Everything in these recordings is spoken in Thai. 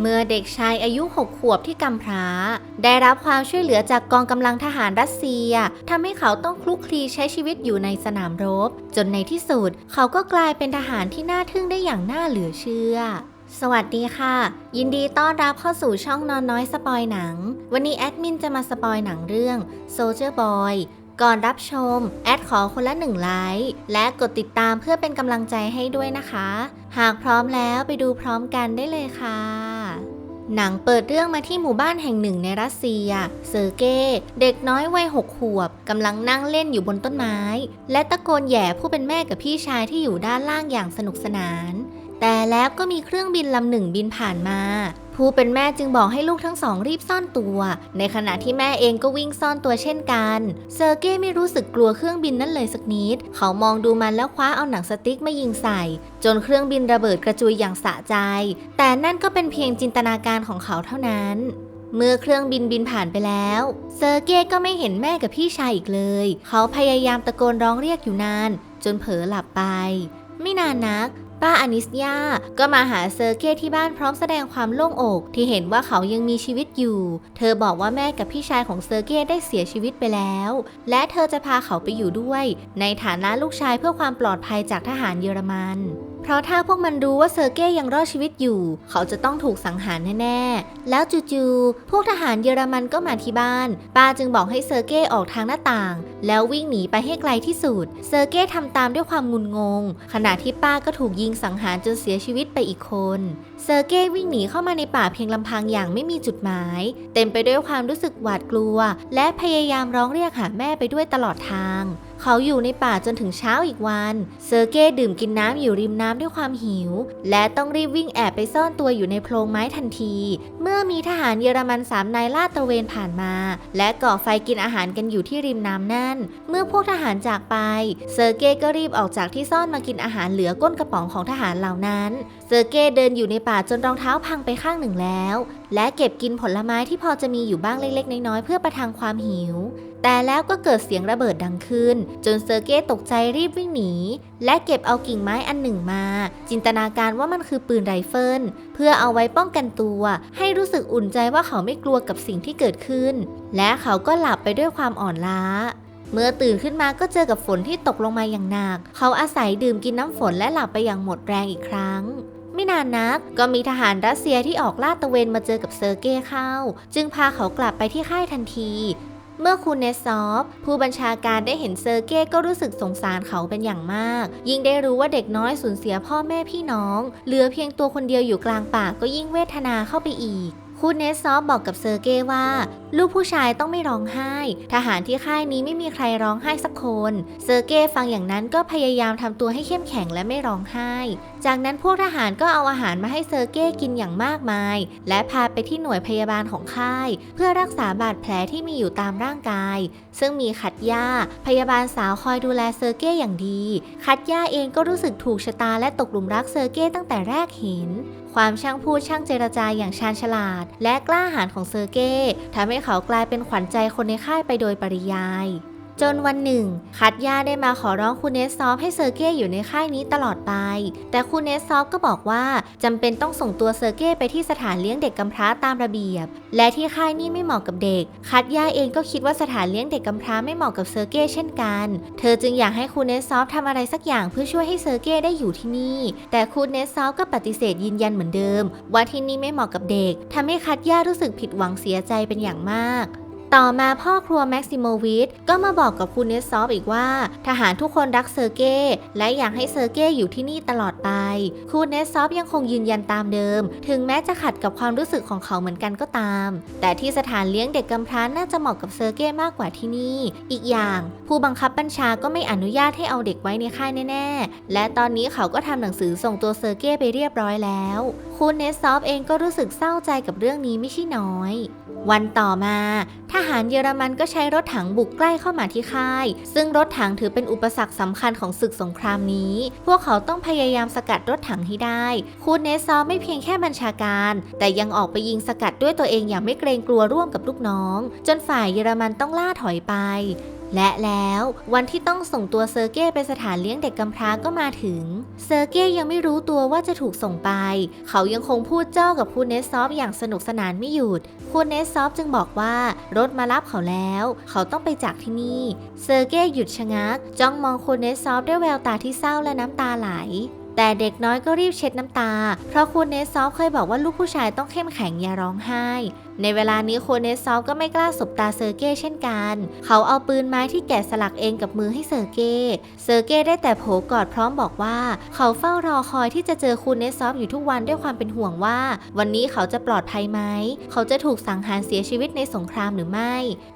เมื่อเด็กชายอายุหกขวบที่กำพร้า ได้รับความช่วยเหลือจากกองกำลังทหารรัสเซียทำให้เขาต้องคลุกคลีใช้ชีวิตอยู่ในสนามรบ จนในที่สุด เขาก็กลายเป็นทหารที่น่าทึ่งได้อย่างน่าเหลือเชื่อ สวัสดีค่ะ ยินดีต้อนรับเข้าสู่ช่องนอนน้อยสปอยหนัง วันนี้แอดมินจะมาสปอยหนังเรื่อง Soldier Boy ก่อนรับชม แอดขอคนละหนึ่งไลค์และกดติดตามเพื่อเป็นกำลังใจให้ด้วยนะคะ หากพร้อมแล้วไปดูพร้อมกันได้เลยค่ะ หนังเปิดเรื่องมาที่หมู่บ้านแห่งหนึ่งในรัสเซีย เซอร์เก้เด็กน้อยวัยหกขวบกำลังนั่งเล่นอยู่บนต้นไม้ และตะโกนแย่ผู้เป็นแม่กับพี่ชายที่อยู่ด้านล่างอย่างสนุกสนาน แต่แล้วก็มีเครื่องบินลำหนึ่งบินผ่านมา ผู้เป็นแม่จึงบอกให้ลูกทั้งสองรีบซ่อนตัว ในขณะที่แม่เองก็วิ่งซ่อนตัวเช่นกัน เซอร์เก้ไม่รู้สึกกลัวเครื่องบินนั้นเลยสักนิด เขามองดูมันแล้วคว้าเอาหนังสติ๊กมายิงใส่ จนเครื่องบินระเบิดกระจุยอย่างสะใจ แต่นั่นก็เป็นเพียงจินตนาการของเขาเท่านั้นเมื่อเครื่องบินบินผ่านไปแล้ว เซอร์เก้ก็ไม่เห็นแม่กับพี่ชายอีกเลย เขาพยายามตะโกนร้องเรียกอยู่นาน จนเผลอหลับไป ไม่นานนัก ป้าอนิสยาก็มาหาเซอร์เก้ที่บ้านพร้อมแสดงความโล่งอก ที่เห็นว่าเขายังมีชีวิตอยู่ เธอบอกว่าแม่กับพี่ชายของเซอร์เก้ได้เสียชีวิตไปแล้ว และเธอจะพาเขาไปอยู่ด้วย ในฐานะลูกชายเพื่อความปลอดภัยจากทหารเยอรมัน เพราะถ้าพวกมันรู้ว่าเซอร์เก้ยังรอดชีวิตอยู่ เขาจะต้องถูกสังหารแน่ๆ แล้วจู่ๆพวกทหารเยอรมันก็มาที่บ้าน ป้าจึงบอกให้เซอร์เก้ออกทางหน้าต่าง แล้ววิ่งหนีไปให้ไกลที่สุด เซอร์เก้ทำตามด้วยความงุนงง ขณะที่ป้าก็ถูกยิงสังหารจนเสียชีวิตไปอีกคน เซอร์เก้วิ่งหนีเข้ามาในป่าเพียงลำพังอย่างไม่มีจุดหมาย เต็มไปด้วยความรู้สึกหวาดกลัว และพยายามร้องเรียกหาแม่ไปด้วยตลอดทาง เขาอยู่ในป่าจนถึงเช้าอีกวัน เซอร์เก้ดื่มกินน้ำอยู่ริมน้ำด้วยความหิว และต้องรีบวิ่งแอบไปซ่อนตัวอยู่ในโพรงไม้ทันที เมื่อมีทหารเยอรมันสามนายลาดตระเวนผ่านมา และก่อไฟกินอาหารกันอยู่ที่ริมน้ำนั่น เมื่อพวกทหารจากไป เซอร์เก้ก็รีบออกจากที่ซ่อนมากินอาหารเหลือก้นกระป๋องของทหารเหล่านั้น เซอร์เก้เดินอยู่ในป่าจนรองเท้าพังไปข้างหนึ่งแล้ว และเก็บกินผลไม้ที่พอจะมีอยู่บ้างเล็กๆ น้อยๆเพื่อประทังความหิว แต่แล้วก็เกิดเสียงระเบิดดังขึ้น จนเซอร์เก้ตกใจรีบวิ่งหนี และเก็บเอากิ่งไม้อันหนึ่งมา จินตนาการว่ามันคือปืนไรเฟิลเพื่อเอาไว้ป้องกันตัว ให้รู้สึกอุ่นใจว่าเขาไม่กลัวกับสิ่งที่เกิดขึ้น และเขาก็หลับไปด้วยความอ่อนล้าเมื่อตื่นขึ้นมาก็เจอกับฝนที่ตกลงมาอย่างหนัก เขาอาศัยดื่มกินน้ำฝนและหลับไปอย่างหมดแรงอีกครั้ง ไม่นานนัก ก็มีทหารรัสเซียที่ออกลาดตระเวนมาเจอกับเซอร์เก้เข้า จึงพาเขากลับไปที่ค่ายทันที เมื่อคุณเนซอฟ ผู้บัญชาการได้เห็นเซอร์เก้ก็รู้สึกสงสารเขาเป็นอย่างมาก ยิ่งได้รู้ว่าเด็กน้อยสูญเสียพ่อแม่พี่น้อง เหลือเพียงตัวคนเดียวอยู่กลางป่าก็ยิ่งเวทนาเข้าไปอีกคุณเนสซอฟบอกกับเซอร์เก้ว่า ลูกผู้ชายต้องไม่ร้องไห้ ทหารที่ค่ายนี้ไม่มีใครร้องไห้สักคน เซอร์เก้ฟังอย่างนั้นก็พยายามทำตัวให้เข้มแข็งและไม่ร้องไห้ จากนั้นพวกทหารก็เอาอาหารมาให้เซอร์เก้กินอย่างมากมาย และพาไปที่หน่วยพยาบาลของค่าย เพื่อรักษาบาดแผลที่มีอยู่ตามร่างกาย ซึ่งมีคัดย่าพยาบาลสาวคอยดูแลเซอร์เก้อย่างดี คัดย่าเองก็รู้สึกถูกชะตาและตกหลุมรักเซอร์เก้ตั้งแต่แรกเห็น ความช่างพูดช่างเจรจาอย่างชาญฉลาด และกล้าหาญของเซอร์เก้ทำให้เขากลายเป็นขวัญใจคนในค่ายไปโดยปริยาย จนวันหนึ่ง คัตยาได้มาขอร้องคุณเนสซอฟให้เซอร์เก้อยู่ในค่ายนี้ตลอดไป แต่คุณเนสซอฟก็บอกว่าจำเป็นต้องส่งตัวเซอร์เก้ไปที่สถานเลี้ยงเด็กกำพร้าตามระเบียบ และที่ค่ายนี้ไม่เหมาะกับเด็ก คัตยาเองก็คิดว่าสถานเลี้ยงเด็กกำพร้าไม่เหมาะกับเซอร์เก้เช่นกัน เธอจึงอยากให้คุณเนสซอฟทำอะไรสักอย่างเพื่อช่วยให้เซอร์เก้ได้อยู่ที่นี่ แต่คุณเนสซอฟก็ปฏิเสธยืนยันเหมือนเดิม ว่าที่นี่ไม่เหมาะกับเด็กทำให้คัตยารู้สึกผิดหวังเสียใจเป็นอย่างมาก ต่อมาพ่อครัวแม็กซิโมวิชก็มาบอกกับคุณเนสซอฟอีกว่า ทหารทุกคนรักเซอร์เก้และอยากให้เซอร์เก้อยู่ที่นี่ตลอดไป คุณเนสซอฟยังคงยืนยันตามเดิม ถึงแม้จะขัดกับความรู้สึกของเขาเหมือนกันก็ตาม แต่ที่สถานเลี้ยงเด็กกำพร้าน่าจะเหมาะกับเซอร์เก้มากกว่าที่นี่ อีกอย่าง ผู้บังคับบัญชาก็ไม่อนุญาตให้เอาเด็กไว้ในค่ายแน่ ๆ และตอนนี้เขาก็ทำหนังสือส่งตัวเซอร์เก้ไปเรียบร้อยแล้ว คุณเนสซอฟเองก็รู้สึกเศร้าใจกับเรื่องนี้ไม่ใช่น้อย วันต่อมาทหหารเยอรมันก็ใช้รถถังบุกใกล้เข้ามาที่ค่าย ซึ่งรถถังถือเป็นอุปสรรคสำคัญของศึกสงครามนี้ พวกเขาต้องพยายามสกัดรถถังให้ได้ คูเนซอไม่เพียงแค่บัญชาการ แต่ยังออกไปยิงสกัดด้วยตัวเองอย่างไม่เกรงกลัวร่วมกับลูกน้อง จนฝ่ายเยอรมันต้องล่าถอยไป และแล้ววันที่ต้องส่งตัวเซอร์เก้ไปสถานเลี้ยงเด็กกำพร้าก็มาถึง เซอร์เก้ยังไม่รู้ตัวว่าจะถูกส่งไป เขายังคงพูดเจ้ากับคุณเนสซอฟอย่างสนุกสนานไม่หยุด คุณเนสซอฟจึงบอกว่ารถมารับเขาแล้ว เขาต้องไปจากที่นี่ เซอร์เก้หยุดชะงัก จ้องมองคุณเนสซอฟด้วยแววตาที่เศร้าและน้ำตาไหลแต่เด็กน้อยก็รีบเช็ดน้ำตา เพราะคุณเนสซอฟเคยบอกว่าลูกผู้ชายต้องเข้มแข็งอย่าร้องไห้ ในเวลานี้โคเนสซอฟก็ไม่กล้าสบตาเซอร์เก้เช่นกัน เขาเอาปืนไม้ที่แกะสลักเองกับมือให้เซอร์เก้เซอร์เก้ได้แต่โผกอดพร้อมบอกว่า เขาเฝ้ารอคอยที่จะเจอคูเนสซอฟอยู่ทุกวันด้วยความเป็นห่วงว่า วันนี้เขาจะปลอดภัยไหม เขาจะถูกสังหารเสียชีวิตในสงครามหรือไม่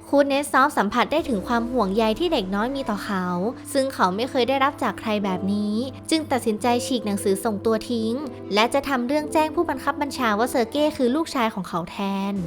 คูเนสซอฟสัมผัสได้ถึงความห่วงใยที่เด็กน้อยมีต่อเขา ซึ่งเขาไม่เคยได้รับจากใครแบบนี้ จึงตัดสินใจฉีกหนังสือส่งตัวทิ้ง และจะทำเรื่องแจ้งผู้บังคับบัญชาว่าเซอร์เก้คือลูกชายของเขาแทน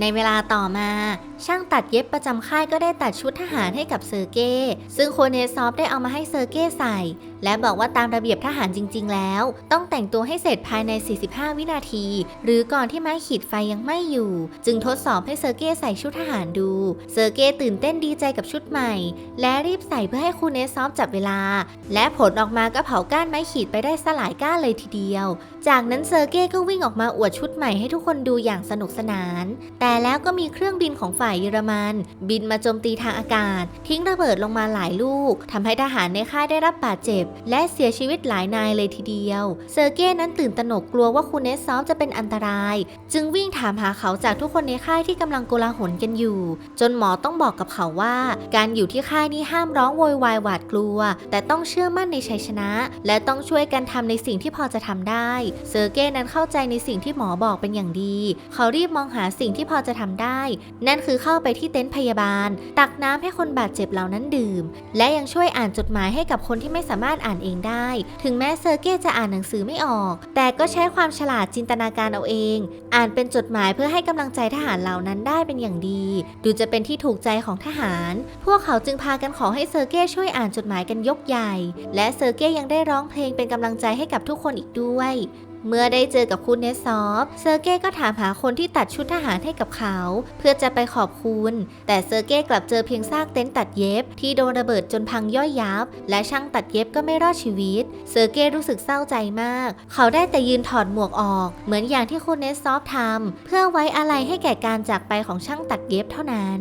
ในเวลาต่อมา ช่างตัดเย็บประจำค่ายก็ได้ตัดชุดทหารให้กับเซอร์เก้ซึ่งโคเนซอฟได้เอามาให้เซอร์เก้ใส่ และบอกว่าตามระเบียบทหารจริง ๆ แล้ว ต้องแต่งตัวให้เสร็จภายใน 45 วินาที หรือก่อนที่ไม้ขีดไฟยังไม่อยู่ จึงทดสอบให้เซอร์เก้ใส่ชุดทหารดู เซอร์เก้ตื่นเต้นดีใจกับชุดใหม่ และรีบใส่เพื่อให้คูเนซอฟจับเวลา และผลออกมาก็เผาก้านไม้ขีดไปได้สลายก้านเลยทีเดียว จากนั้นเซอร์เก้ก็วิ่งออกมาอวดชุดใหม่ให้ทุกคนดูอย่างสนุกสนานแต่แล้วก็มีเครื่องบินของฝ่ายเยอรมัน บินมาโจมตีทางอากาศ ทิ้งระเบิดลงมาหลายลูกทำให้ทหารในค่ายได้รับบาดเจ็บ และเสียชีวิตหลายนายเลยทีเดียว เซอร์เก้นั้นตื่นตระหนกกลัวว่าคูเนสซอฟจะเป็นอันตราย จึงวิ่งถามหาเขาจากทุกคนในค่ายที่กำลังโกลาหลกันอยู่ จนหมอต้องบอกกับเขาว่า การอยู่ที่ค่ายนี้ห้ามร้องโวยวายหวาดกลัว แต่ต้องเชื่อมั่นในชัยชนะ และต้องช่วยกันทำในสิ่งที่พอจะทำได้ เซอร์เก้นั้นเข้าใจในสิ่งที่หมอบอกเป็นอย่างดี เขารีบมองหาสิ่งที่พอจะทำได้ นั่นคือเข้าไปที่เต็นท์พยาบาล ตักน้ำให้คนบาดเจ็บเหล่านั้นดื่ม และยังช่วยอ่านจดหมายให้กับคนที่ไม่สามารถอ่านเองได้ ถึงแม้เซอร์เก้จะอ่านหนังสือไม่ออก แต่ก็ใช้ความฉลาดจินตนาการเอาเอง อ่านเป็นจดหมายเพื่อให้กำลังใจทหารเหล่านั้นได้เป็นอย่างดี ดูจะเป็นที่ถูกใจของทหาร พวกเขาจึงพากันขอให้เซอร์เก้ช่วยอ่านจดหมายกันยกใหญ่ และเซอร์เก้ยังได้ร้องเพลงเป็นกำลังใจให้กับทุกคนอีกด้วย เมื่อได้เจอกับคุณเนสซอฟ เซอร์เก้ก็ถามหาคนที่ตัดชุดทหารให้กับเขา เพื่อจะไปขอบคุณ แต่เซอร์เก้กลับเจอเพียงซากเต็นท์ตัดเย็บ ที่โดนระเบิดจนพังย่อยยับ และช่างตัดเย็บก็ไม่รอดชีวิต เซอร์เก้รู้สึกเศร้าใจมาก เขาได้แต่ยืนถอดหมวกออก เหมือนอย่างที่คุณเนสซอฟทำเพื่อไว้อะไรให้แก่การจากไปของช่างตัดเย็บเท่านั้น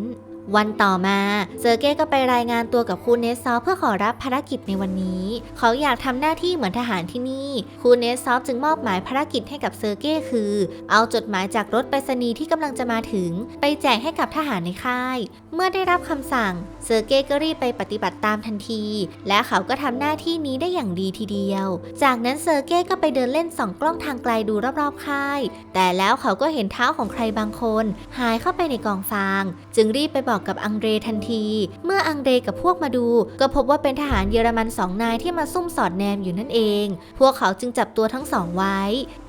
วันต่อมา เซอร์เก้ก็ไปรายงานตัวกับคุณเนสซอฟเพื่อขอรับภารกิจในวันนี้ เขาอยากทำหน้าที่เหมือนทหารที่นี่ คุณเนสซอฟจึงมอบหมายภารกิจให้กับเซอร์เก้คือ เอาจดหมายจากรถไปรษณีย์ที่กำลังจะมาถึง ไปแจกให้กับทหารในค่าย เมื่อได้รับคำสั่ง เซอร์เก้ก็รีบไปปฏิบัติตามทันที และเขาก็ทำหน้าที่นี้ได้อย่างดีทีเดียว จากนั้นเซอร์เก้ก็ไปเดินเล่นส่องกล้องทางไกลดูรอบๆค่าย แต่แล้วเขาก็เห็นเท้าของใครบางคน หายเข้าไปในกองฟาง จึงรีบไปบอกกับอังเดรทันที เมื่ออังเดรกับพวกมาดู ก็พบว่าเป็นทหารเยอรมันสองนายที่มาซุ่มสอดแนมอยู่นั่นเอง พวกเขาจึงจับตัวทั้งสองไว้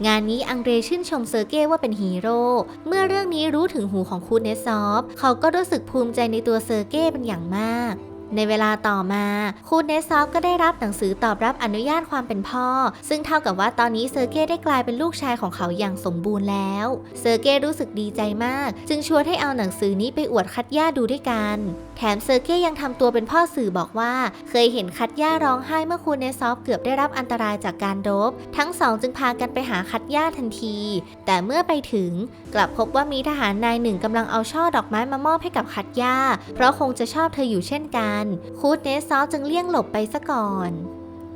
งานนี้อังเดรชื่นชมเซอร์เก้ว่าเป็นฮีโร่ เมื่อเรื่องนี้รู้ถึงหูของคูเนสซอฟ เขาก็รู้สึกภูมิใจในตัวเซอร์เก้เป็นอย่างมาก ในเวลาต่อมาคุณเนซอฟก็ได้รับหนังสือตอบรับอนุญาตความเป็นพ่อ ซึ่งเท่ากับว่าตอนนี้เซอร์เก้ได้กลายเป็นลูกชายของเขาอย่างสมบูรณ์แล้ว เซอร์เก้รู้สึกดีใจมาก จึงชวนให้เอาหนังสือนี้ไปอวดคัดย่าดูด้วยกัน แถมเซอร์เก้ยังทำตัวเป็นพ่อสื่อบอกว่า เคยเห็นคัดย่าร้องไห้เมื่อคุณเนซอฟเกือบได้รับอันตรายจากการรบทั้งสองจึงพากันไปหาคัดย่าทันที แต่เมื่อไปถึง กลับพบว่ามีทหารนายหนึ่งกำลังเอาช่อดอกไม้มามอบให้กับคัดย่าเพราะคงจะชอบเธออยู่เช่นกันคูดเนสซอฟจึงเลี่ยงหลบไปซะก่อน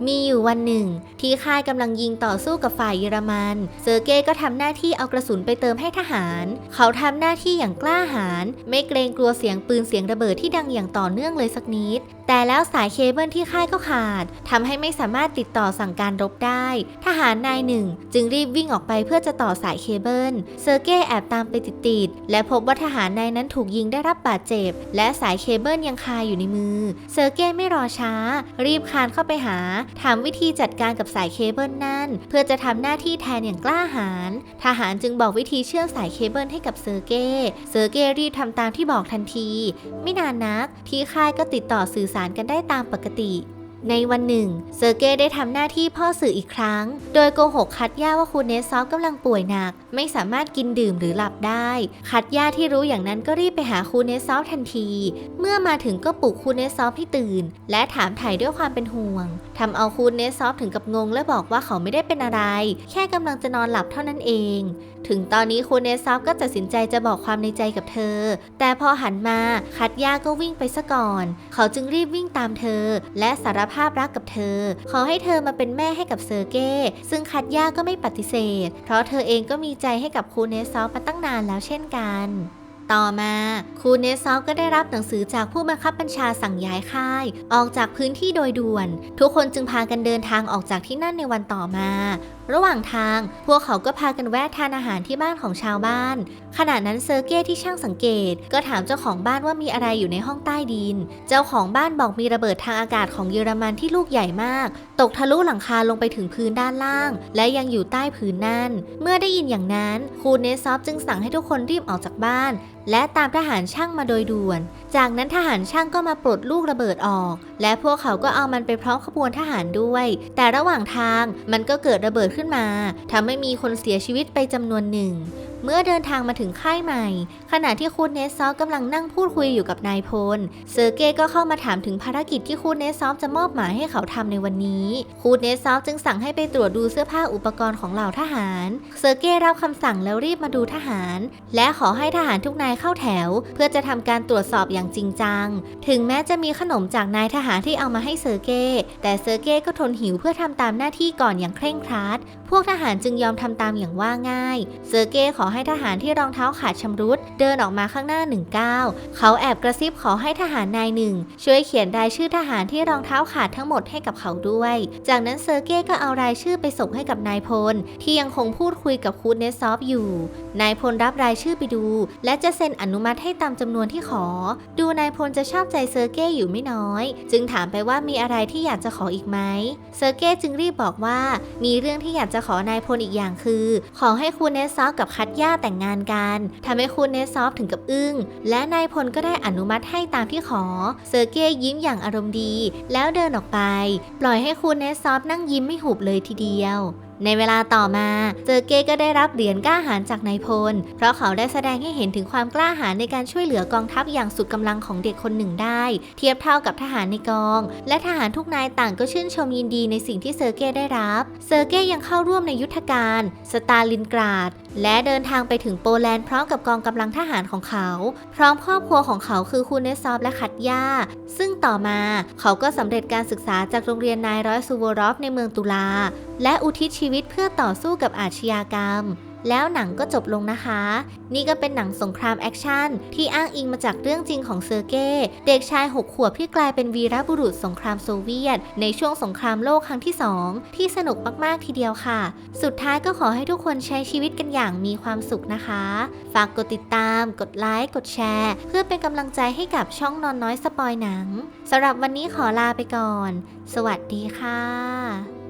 มีอยู่วันหนึ่ง ที่ค่ายกำลังยิงต่อสู้กับฝ่ายเยอรมัน เซอร์เก้ก็ทำหน้าที่เอากระสุนไปเติมให้ทหาร เขาทำหน้าที่อย่างกล้าหาญไม่เกรงกลัวเสียงปืนเสียงระเบิดที่ดังอย่างต่อเนื่องเลยสักนิดแต่แล้วสายเคเบิลที่ค่ายก็ขาดทำให้ไม่สามารถติดต่อสั่งการรบได้ ทหารนายหนึ่ง จึงรีบวิ่งออกไปเพื่อจะต่อสายเคเบิลเซอร์เก้แอบตามไปติดๆและพบว่าทหารนายนั้นถูกยิงได้รับบาดเจ็บ และสายเคเบิลยังคาอยู่ในมือ เซอร์เก้ไม่รอช้า รีบคานเข้าไปหา ถามวิธีจัดการกับสายเคเบิลนั่น เพื่อจะทำหน้าที่แทนอย่างกล้าหาญทหารจึงบอกวิธีเชื่อมสายเคเบิลให้กับเซอร์เก้เซอร์เก้รีบทำตามที่บอกทันที ไม่นานนักที่ค่ายก็ติดต่อสื่อสารกันได้ตามปกติ ในวันหนึ่ง เซอร์เก้ได้ทำหน้าที่พ่อสื่ออีกครั้ง โดยโกหกคัดย่าว่าคุณเนซอฟกำลังป่วยหนัก ไม่สามารถกินดื่มหรือหลับได้ คัดย่าที่รู้อย่างนั้นก็รีบไปหาคุณเนซอฟทันที เมื่อมาถึงก็ปลุกคุณเนซอฟให้ตื่น และถามถ่ายด้วยความเป็นห่วงทำเอาคุณเนซอฟถึงกับงงและบอกว่าเขาไม่ได้เป็นอะไร แค่กำลังจะนอนหลับเท่านั้นเอง ถึงตอนนี้คุณเนซอฟก็ตัดสินใจจะบอกความในใจกับเธอ แต่พอหันมาคัดย่าก็วิ่งไปซะก่อน เขาจึงรีบวิ่งตามเธอ และสารภภาพรักกับเธอ ขอให้เธอมาเป็นแม่ให้กับเซอร์เก้ซึ่งคัดย่าก็ไม่ปฏิเสธ เพราะเธอเองก็มีใจให้กับคูเนซอฟมาตั้งนานแล้วเช่นกันต่อมาคูเนซอฟก็ได้รับหนังสือจากผู้บังคับบัญชาสั่งย้ายค่าย ออกจากพื้นที่โดยด่วน ทุกคนจึงพากันเดินทางออกจากที่นั่นในวันต่อมาระหว่างทาง พวกเขาก็พากันแวะทานอาหารที่บ้านของชาวบ้าน ขณะนั้นเซอร์เก้ที่ช่างสังเกต ก็ถามเจ้าของบ้านว่ามีอะไรอยู่ในห้องใต้ดิน เจ้าของบ้านบอกมีระเบิดทางอากาศของเยอรมันที่ลูกใหญ่มาก ตกทะลุหลังคาลงไปถึงพื้นด้านล่าง และยังอยู่ใต้พื้นนั่น เมื่อได้ยินอย่างนั้น คูเนซอฟจึงสั่งให้ทุกคนรีบออกจากบ้าน และตามทหารช่างมาโดยด่วน จากนั้นทหารช่างก็มาปลดลูกระเบิดออก และพวกเขาก็เอามันไปพร้อมขบวนทหารด้วย แต่ระหว่างทางมันก็เกิดระเบิดขึ้นมาทำให้มีคนเสียชีวิตไปจำนวนหนึ่ง เมื่อเดินทางมาถึงค่ายใหม่ ขณะที่คุณเนซอฟกำลังนั่งพูดคุยอยู่กับนายพล เซอร์เก้ก็เข้ามาถามถึงภารกิจที่คุณเนซอฟจะมอบหมายให้เขาทำในวันนี้คุณเนซอฟจึงสั่งให้ไปตรวจดูเสื้อผ้าอุปกรณ์ของเหล่าทหาร เซอร์เก้รับคำสั่งแล้วรีบมาดูทหาร และขอให้ทหารทุกนายเข้าแถว เพื่อจะทำการตรวจสอบอย่างจริงจัง ถึงแม้จะมีขนมจากนายทหารที่เอามาให้เซอร์เก้แต่เซอร์เก้ก็ทนหิวเพื่อทำตามหน้าที่ก่อนอย่างเคร่งครัด พวกทหารจึงยอมทำตามอย่างว่าง่าย เซอร์เก้ขอให้ทหารที่รองเท้าขาดชำรุด เดินออกมาข้างหน้าหนึ่งก้าวเขาแอบกระซิบขอให้ทหารนายหนึ่งช่วยเขียนรายชื่อทหารที่รองเท้าขาดทั้งหมดให้กับเขาด้วย จากนั้นเซอร์เก้ก็เอารายชื่อไปส่งให้กับนายพล ที่ยังคงพูดคุยกับคูดเนซอฟอยู่ นายพลรับรายชื่อไปดู และจะเซ็นอนุมัติให้ตามจำนวนที่ขอ ดูนายพลจะชอบใจเซอร์เก้อยู่ไม่น้อย จึงถามไปว่ามีอะไรที่อยากจะขออีกไหมเซอร์เก้จึงรีบบอกว่า มีเรื่องที่อยากจะขอนายพลอีกอย่างคือ ขอให้คูเนซอฟกับคัตยาแต่งงานกันทำให้คุณเนซอฟถึงกับอึ้ง และนายพลก็ได้อนุมัติให้ตามที่ขอ เซอร์เก้ยิ้มอย่างอารมณ์ดี แล้วเดินออกไป ปล่อยให้คุณเนซอฟนั่งยิ้มไม่หุบเลยทีเดียว ในเวลาต่อมาเซอเก้ก็ได้รับเหรียญกล้าหาญจากนายพล เพราะเขาได้แสดงให้เห็นถึงความกล้าหาญในการช่วยเหลือกองทัพอย่างสุดกำลังของเด็กคนหนึ่งได้ เทียบเท่ากับทหารในกอง และทหารทุกนายต่างก็ชื่นชมยินดีในสิ่งที่เซอร์เก้ได้รับ เซอร์เก้ยังเข้าร่วมในยุทธการสตาลินกราด และเดินทางไปถึงโปแลนด์พร้อมกับกองกำลังทหารของเขา พร้อมครอบครัวของเขาคือคูเนซอฟและคัตย่า ซึ่งต่อมาเขาก็สำเร็จการศึกษาจากโรงเรียนนายร้อยซูโวรอฟในเมืองตุลาและอุทิศชีวิตเพื่อต่อสู้กับอาชญากรรม แล้วหนังก็จบลงนะคะ นี่ก็เป็นหนังสงครามแอคชั่นที่อ้างอิงมาจากเรื่องจริงของเซอร์เก้เด็กชายหกขวบที่กลายเป็นวีรบุรุษสงครามโซเวียต ในช่วงสงครามโลกครั้งที่ 2 ที่สนุกมากๆทีเดียวค่ะ สุดท้ายก็ขอให้ทุกคนใช้ชีวิตกันอย่างมีความสุขนะคะ ฝากกดติดตาม กดไลค์กดแชร์ เพื่อเป็นกำลังใจให้กับช่องนอนน้อยสปอยหนังสำหรับวันนี้ขอลาไปก่อน สวัสดีค่ะ